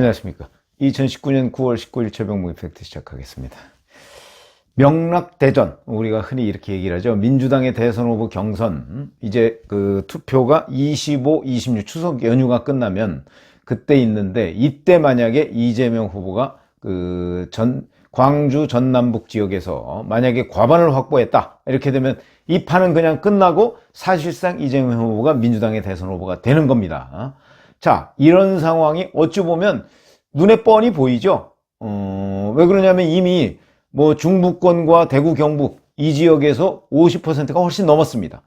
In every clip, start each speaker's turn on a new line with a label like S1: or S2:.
S1: 안녕하십니까. 2019년 9월 19일 최병무 이펙트 시작하겠습니다. 명락대전, 우리가 흔히 이렇게 얘기를 하죠. 민주당의 대선 후보 경선, 이제 그 투표가 25, 26 추석 연휴가 끝나면 그때 있는데, 이때 만약에 이재명 후보가 그 전, 광주 전남북 지역에서 만약에 과반을 확보했다. 이렇게 되면 이 판은 그냥 끝나고 사실상 이재명 후보가 민주당의 대선 후보가 되는 겁니다. 자, 이런 상황이 어찌 보면 눈에 뻔히 보이죠? 어, 왜 그러냐면 이미 뭐 중부권과 대구, 경북 이 지역에서 50%가 훨씬 넘었습니다.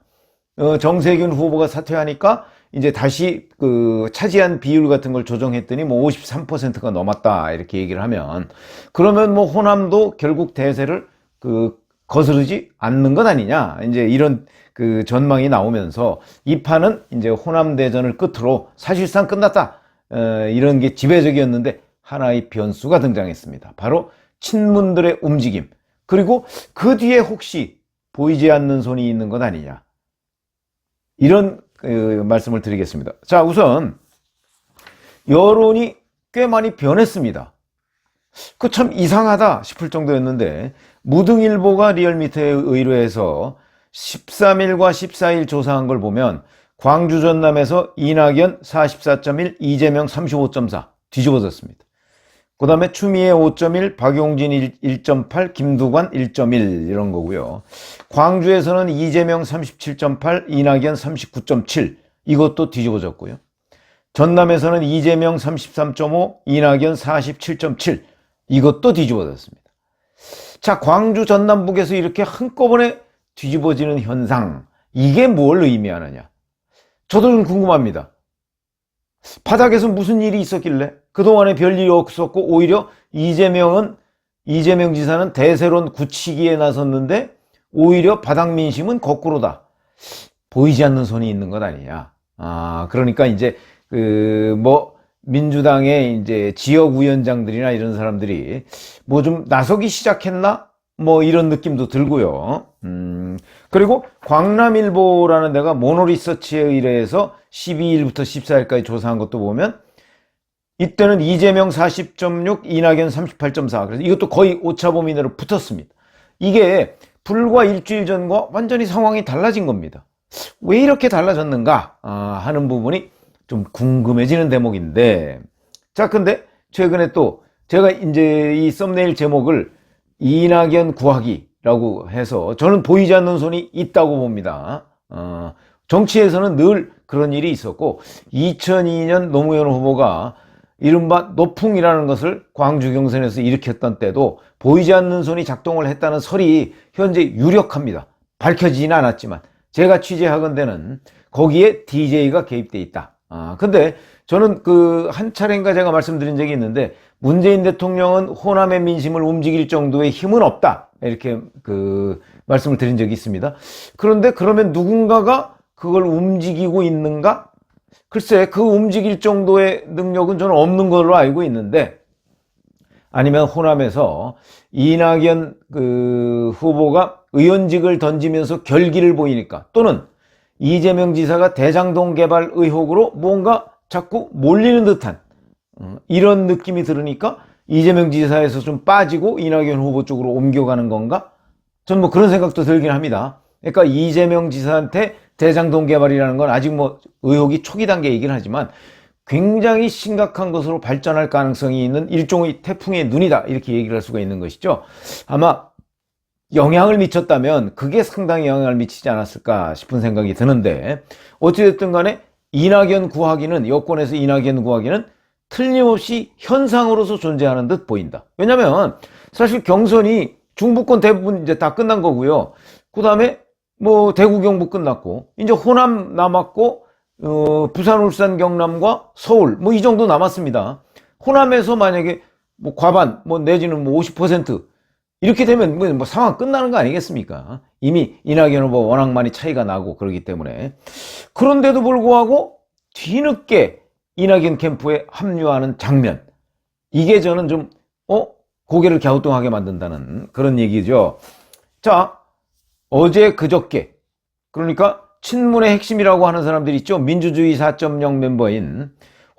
S1: 어, 정세균 후보가 사퇴하니까 이제 다시 그 차지한 비율 같은 걸 조정했더니 뭐 53%가 넘었다 이렇게 얘기를 하면 그러면 뭐 호남도 결국 대세를 그 거스르지 않는 것 아니냐 이제 이런 그 전망이 나오면서 이 판은 이제 호남 대전을 끝으로 사실상 끝났다 어, 이런 게 지배적이었는데 하나의 변수가 등장했습니다. 바로 친문들의 움직임 그리고 그 뒤에 혹시 보이지 않는 손이 있는 것 아니냐 이런 그 말씀을 드리겠습니다. 자, 우선 여론이 꽤 많이 변했습니다. 그 참 이상하다 싶을 정도였는데 무등일보가 리얼미터에 의뢰해서 13일과 14일 조사한 걸 보면 광주 전남에서 이낙연 44.1, 이재명 35.4 뒤집어졌습니다. 그 다음에 추미애 5.1, 박용진 1.8, 김두관 1.1 이런 거고요. 광주에서는 이재명 37.8, 이낙연 39.7 이것도 뒤집어졌고요. 전남에서는 이재명 33.5, 이낙연 47.7 이것도 뒤집어졌습니다. 자, 광주 전남북에서 이렇게 한꺼번에 뒤집어지는 현상 이게 뭘 의미하느냐? 저도 좀 궁금합니다. 바닥에서 무슨 일이 있었길래 그동안에 별일이 없었고 오히려 이재명은 이재명 지사는 대세론 굳히기에 나섰는데 오히려 바닥 민심은 거꾸로다. 보이지 않는 손이 있는 것 아니냐. 아, 그러니까 이제 그 뭐 민주당의 이제 지역 위원장들이나 이런 사람들이 뭐 좀 나서기 시작했나? 뭐 이런 느낌도 들고요. 음, 그리고 광남일보라는 데가 모노리서치에 의뢰해서 12일부터 14일까지 조사한 것도 보면 이때는 이재명 40.6, 이낙연 38.4. 그래서 이것도 거의 오차범위 내로 붙었습니다. 이게 불과 일주일 전과 완전히 상황이 달라진 겁니다. 왜 이렇게 달라졌는가 아, 하는 부분이 좀 궁금해지는 대목인데 자 근데 최근에 또 제가 이제 이 썸네일 제목을 이낙연 구하기라고 해서 저는 보이지 않는 손이 있다고 봅니다. 어, 정치에서는 늘 그런 일이 있었고 2002년 노무현 후보가 이른바 노풍이라는 것을 광주 경선에서 일으켰던 때도 보이지 않는 손이 작동을 했다는 설이 현재 유력합니다. 밝혀지진 않았지만 제가 취재하건대는 거기에 DJ가 개입돼 있다. 아, 근데 저는 그 한 차례인가 제가 말씀드린 적이 있는데 문재인 대통령은 호남의 민심을 움직일 정도의 힘은 없다. 이렇게 그 말씀을 드린 적이 있습니다. 그런데 그러면 누군가가 그걸 움직이고 있는가? 글쎄, 그 움직일 정도의 능력은 저는 없는 걸로 알고 있는데, 아니면 호남에서 이낙연 그 후보가 의원직을 던지면서 결기를 보이니까, 또는 이재명 지사가 대장동 개발 의혹으로 뭔가 자꾸 몰리는 듯한 어, 이런 느낌이 들으니까 이재명 지사에서 좀 빠지고 이낙연 후보 쪽으로 옮겨가는 건가? 전 뭐 그런 생각도 들긴 합니다. 그러니까 이재명 지사한테 대장동 개발이라는 건 아직 뭐 의혹이 초기 단계이긴 하지만 굉장히 심각한 것으로 발전할 가능성이 있는 일종의 태풍의 눈이다 이렇게 얘기를 할 수가 있는 것이죠. 아마 영향을 미쳤다면 그게 상당히 영향을 미치지 않았을까 싶은 생각이 드는데 어찌됐든 간에 이낙연 구하기는 여권에서 이낙연 구하기는 틀림없이 현상으로서 존재하는 듯 보인다. 왜냐면 사실 경선이 중부권 대부분 이제 다 끝난 거고요. 그 다음에 뭐 대구 경북 끝났고 이제 호남 남았고 어, 부산 울산 경남과 서울 뭐 이 정도 남았습니다. 호남에서 만약에 뭐 과반 뭐 내지는 뭐 50% 이렇게 되면 뭐, 뭐 상황 끝나는 거 아니겠습니까? 이미 이낙연 후보 워낙 많이 차이가 나고 그러기 때문에 그런데도 불구하고 뒤늦게 이낙연 캠프에 합류하는 장면 이게 저는 좀 어? 고개를 갸우뚱하게 만든다는 그런 얘기죠. 자, 어제 그저께 그러니까 친문의 핵심이라고 하는 사람들이 있죠. 민주주의 4.0 멤버인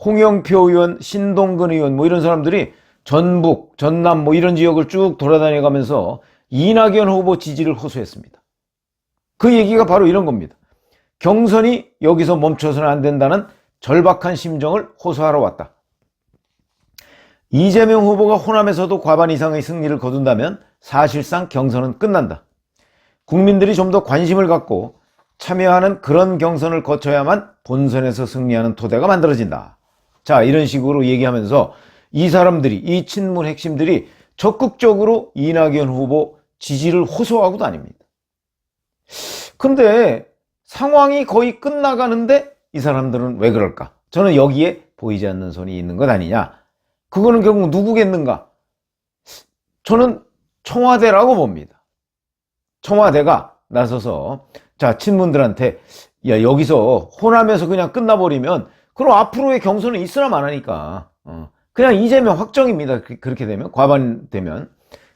S1: 홍영표 의원, 신동근 의원 뭐 이런 사람들이 전북, 전남 뭐 이런 지역을 쭉 돌아다녀 가면서 이낙연 후보 지지를 호소했습니다. 그 얘기가 바로 이런 겁니다. 경선이 여기서 멈춰서는 안 된다는 절박한 심정을 호소하러 왔다. 이재명 후보가 호남에서도 과반 이상의 승리를 거둔다면 사실상 경선은 끝난다. 국민들이 좀 더 관심을 갖고 참여하는 그런 경선을 거쳐야만 본선에서 승리하는 토대가 만들어진다. 자, 이런 식으로 얘기하면서 이 사람들이, 이 친문 핵심들이 적극적으로 이낙연 후보 지지를 호소하고 다닙니다. 근데 상황이 거의 끝나가는데 이 사람들은 왜 그럴까? 저는 여기에 보이지 않는 손이 있는 것 아니냐? 그거는 결국 누구겠는가? 저는 청와대라고 봅니다. 청와대가 나서서 자 친문들한테 야 여기서 호남에서 그냥 끝나버리면 그럼 앞으로의 경선은 있으나 마나니까 어, 그냥 이재명 확정입니다. 그- 그렇게 되면 과반 되면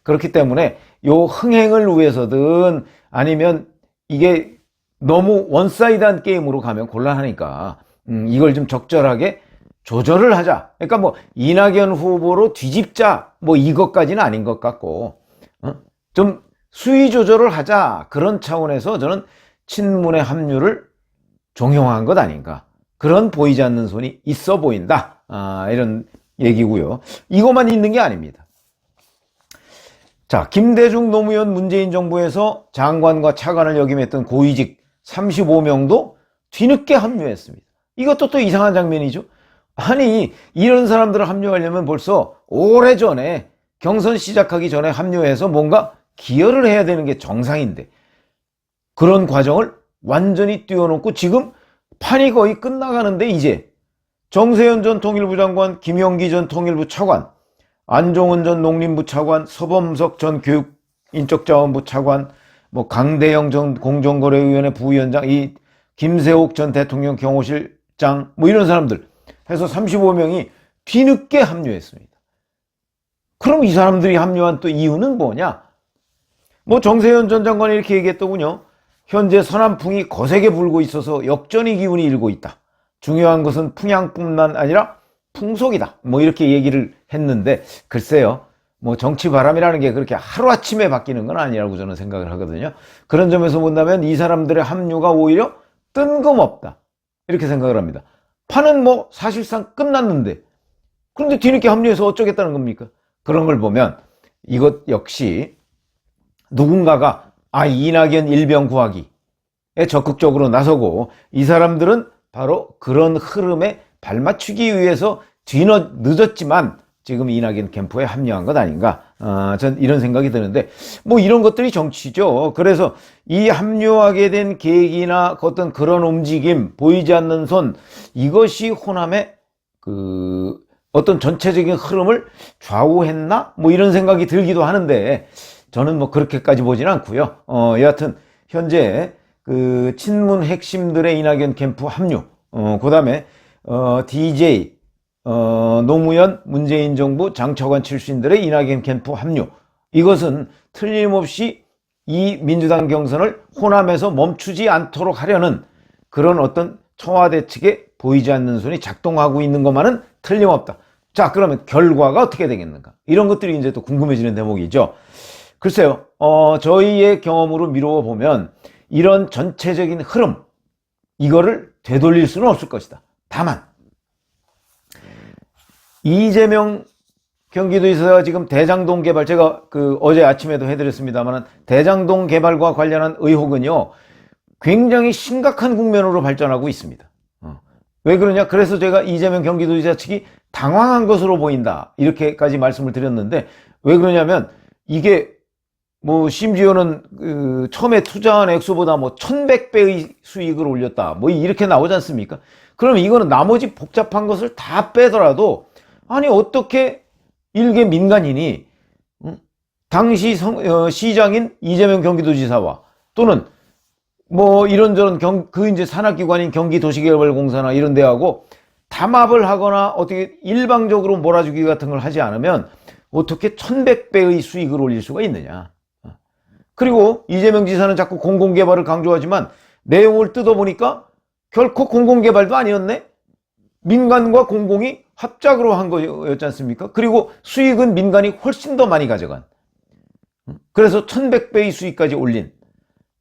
S1: 그렇기 때문에 요 흥행을 위해서든 아니면 이게 너무 원사이드한 게임으로 가면 곤란하니까 음, 이걸 좀 적절하게 조절을 하자. 그러니까 뭐 이낙연 후보로 뒤집자 뭐 이것까지는 아닌 것 같고 어? 좀 수위 조절을 하자 그런 차원에서 저는 친문의 합류를 종용한 것 아닌가 그런 보이지 않는 손이 있어 보인다 아, 이런 얘기고요. 이것만 있는 게 아닙니다. 자, 김대중 노무현 문재인 정부에서 장관과 차관을 역임했던 고위직 35명도 뒤늦게 합류했습니다. 이것도 또 이상한 장면이죠. 아니, 이런 사람들을 합류하려면 벌써 오래전에 경선 시작하기 전에 합류해서 뭔가 기여를 해야 되는 게 정상인데 그런 과정을 완전히 띄워놓고 지금 판이 거의 끝나가는데 이제 정세현 전 통일부 장관, 김영기 전 통일부 차관, 안종훈 전 농림부 차관, 서범석 전 교육인적자원부 차관, 뭐 강대영 전 공정거래위원회 부위원장, 이 김세옥 전 대통령 경호실장, 뭐 이런 사람들 해서 35명이 뒤늦게 합류했습니다. 그럼 이 사람들이 합류한 또 이유는 뭐냐? 뭐 정세현 전 장관이 이렇게 얘기했더군요. 현재 서남풍이 거세게 불고 있어서 역전의 기운이 일고 있다. 중요한 것은 풍향뿐만 아니라 풍속이다. 뭐 이렇게 얘기를 했는데 글쎄요. 뭐 정치 바람이라는 게 그렇게 하루아침에 바뀌는 건 아니라고 저는 생각을 하거든요. 그런 점에서 본다면 이 사람들의 합류가 오히려 뜬금없다. 이렇게 생각을 합니다. 판은 뭐 사실상 끝났는데 그런데 뒤늦게 합류해서 어쩌겠다는 겁니까? 그런 걸 보면 이것 역시 누군가가 아 이낙연 일병 구하기에 적극적으로 나서고 이 사람들은 바로 그런 흐름에 발맞추기 위해서 뒤늦 늦었지만 지금 이낙연 캠프에 합류한 것 아닌가. 어, 전 이런 생각이 드는데 뭐 이런 것들이 정치죠. 그래서 이 합류하게 된 계기나 어떤 그런 움직임 보이지 않는 손 이것이 호남의 그 어떤 전체적인 흐름을 좌우했나? 뭐 이런 생각이 들기도 하는데 저는 뭐 그렇게까지 보진 않고요. 어, 여하튼 현재 그 친문 핵심들의 이낙연 캠프 합류, 어, 그 다음에 어, DJ 어, 노무현 문재인 정부 장차관 출신들의 이낙연 캠프 합류. 이것은 틀림없이 이 민주당 경선을 호남에서 멈추지 않도록 하려는 그런 어떤 청와대 측에 보이지 않는 손이 작동하고 있는 것만은 틀림없다. 자, 그러면 결과가 어떻게 되겠는가? 이런 것들이 이제 또 궁금해지는 대목이죠. 글쎄요, 어, 저희의 경험으로 미루어 보면 이런 전체적인 흐름, 이거를 되돌릴 수는 없을 것이다. 다만, 이재명 경기도지사가 지금 대장동 개발, 제가 그 어제 아침에도 해드렸습니다만, 대장동 개발과 관련한 의혹은요, 굉장히 심각한 국면으로 발전하고 있습니다. 어. 왜 그러냐? 그래서 제가 이재명 경기도지사 측이 당황한 것으로 보인다. 이렇게까지 말씀을 드렸는데, 왜 그러냐면, 이게 뭐 심지어는 그 처음에 투자한 액수보다 뭐 1100배의 수익을 올렸다. 뭐 이렇게 나오지 않습니까? 그럼 이거는 나머지 복잡한 것을 다 빼더라도 아니 어떻게 일개 민간인이 음? 당시 성- 어, 시장인 이재명 경기도지사와 또는 뭐 이런저런 경, 그 이제 산학기관인 경기도시개발공사나 이런 데하고 담합을 하거나 어떻게 일방적으로 몰아주기 같은 걸 하지 않으면 어떻게 1100배의 수익을 올릴 수가 있느냐. 그리고 이재명 지사는 자꾸 공공개발을 강조하지만 내용을 뜯어보니까 결코 공공개발도 아니었네? 민간과 공공이 합작으로 한 거였지 않습니까? 그리고 수익은 민간이 훨씬 더 많이 가져간. 그래서 1100배의 수익까지 올린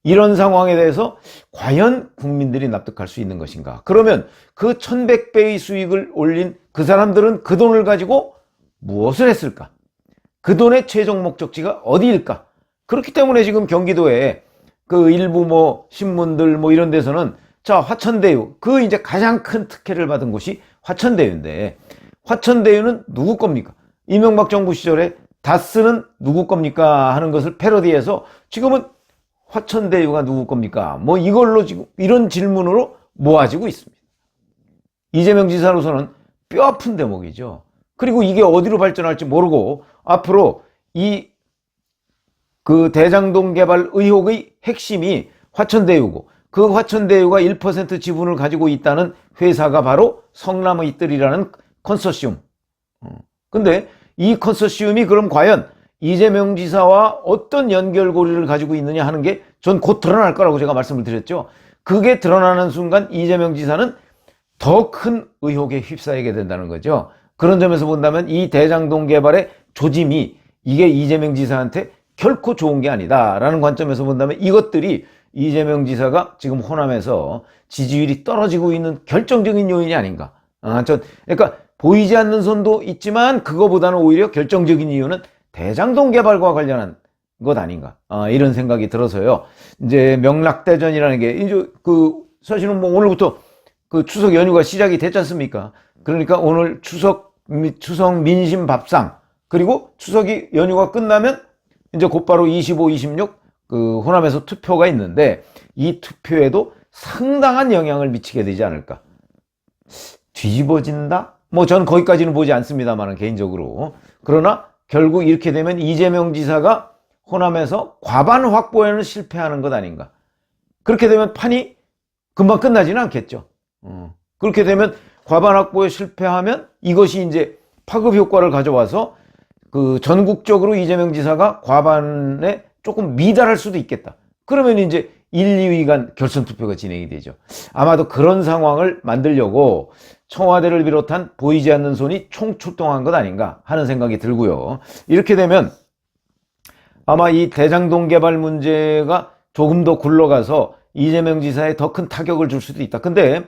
S1: 이런 상황에 대해서 과연 국민들이 납득할 수 있는 것인가? 그러면 그 1100배의 수익을 올린 그 사람들은 그 돈을 가지고 무엇을 했을까? 그 돈의 최종 목적지가 어디일까? 그렇기 때문에 지금 경기도에 그 일부 뭐 신문들 뭐 이런 데서는 자, 화천대유. 그 이제 가장 큰 특혜를 받은 곳이 화천대유인데 화천대유는 누구 겁니까? 이명박 정부 시절에 다스는 누구 겁니까? 하는 것을 패러디해서 지금은 화천대유가 누구 겁니까? 뭐 이걸로 지금 이런 질문으로 모아지고 있습니다. 이재명 지사로서는 뼈 아픈 대목이죠. 그리고 이게 어디로 발전할지 모르고 앞으로 이 그 대장동 개발 의혹의 핵심이 화천대유고 그 화천대유가 1% 지분을 가지고 있다는 회사가 바로 성남의 뜰이라는 컨소시움. 어. 근데 이 컨소시움이 그럼 과연 이재명 지사와 어떤 연결고리를 가지고 있느냐 하는 게 전 곧 드러날 거라고 제가 말씀을 드렸죠. 그게 드러나는 순간 이재명 지사는 더 큰 의혹에 휩싸이게 된다는 거죠. 그런 점에서 본다면 이 대장동 개발의 조짐이 이게 이재명 지사한테 결코 좋은 게 아니다라는 관점에서 본다면 이것들이 이재명 지사가 지금 호남에서 지지율이 떨어지고 있는 결정적인 요인이 아닌가. 아, 전, 그러니까 보이지 않는 손도 있지만 그거보다는 오히려 결정적인 이유는 대장동 개발과 관련한 것 아닌가. 아, 이런 생각이 들어서요. 이제 명락대전이라는 게 이제 그 사실은 뭐 오늘부터 그 추석 연휴가 시작이 됐지 않습니까? 그러니까 오늘 추석 미- 추석 민심 밥상 그리고 추석이 연휴가 끝나면 이제 곧바로 25, 26 그 호남에서 투표가 있는데 이 투표에도 상당한 영향을 미치게 되지 않을까. 뒤집어진다? 뭐 저는 거기까지는 보지 않습니다만 개인적으로. 그러나 결국 이렇게 되면 이재명 지사가 호남에서 과반 확보에는 실패하는 것 아닌가. 그렇게 되면 판이 금방 끝나지는 않겠죠. 어. 그렇게 되면 과반 확보에 실패하면 이것이 이제 파급 효과를 가져와서 그 전국적으로 이재명 지사가 과반에 조금 미달할 수도 있겠다. 그러면 이제 1, 2위 간 결선 투표가 진행이 되죠. 아마도 그런 상황을 만들려고 청와대를 비롯한 보이지 않는 손이 총출동한 것 아닌가 하는 생각이 들고요. 이렇게 되면 아마 이 대장동 개발 문제가 조금 더 굴러가서 이재명 지사에 더 큰 타격을 줄 수도 있다. 근데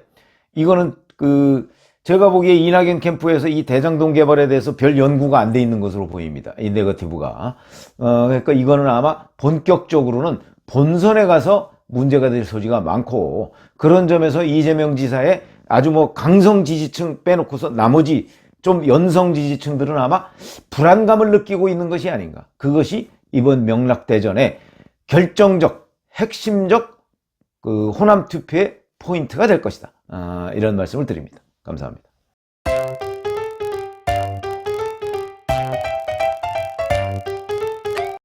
S1: 이거는 그 제가 보기에 이낙연 캠프에서 이 대장동 개발에 대해서 별 연구가 안 돼 있는 것으로 보입니다. 이 네거티브가. 어, 그러니까 이거는 아마 본격적으로는 본선에 가서 문제가 될 소지가 많고 그런 점에서 이재명 지사의 아주 뭐 강성 지지층 빼놓고서 나머지 좀 연성 지지층들은 아마 불안감을 느끼고 있는 것이 아닌가. 그것이 이번 명락대전의 결정적, 핵심적 그 호남 투표의 포인트가 될 것이다. 아, 이런 말씀을 드립니다. 감사합니다.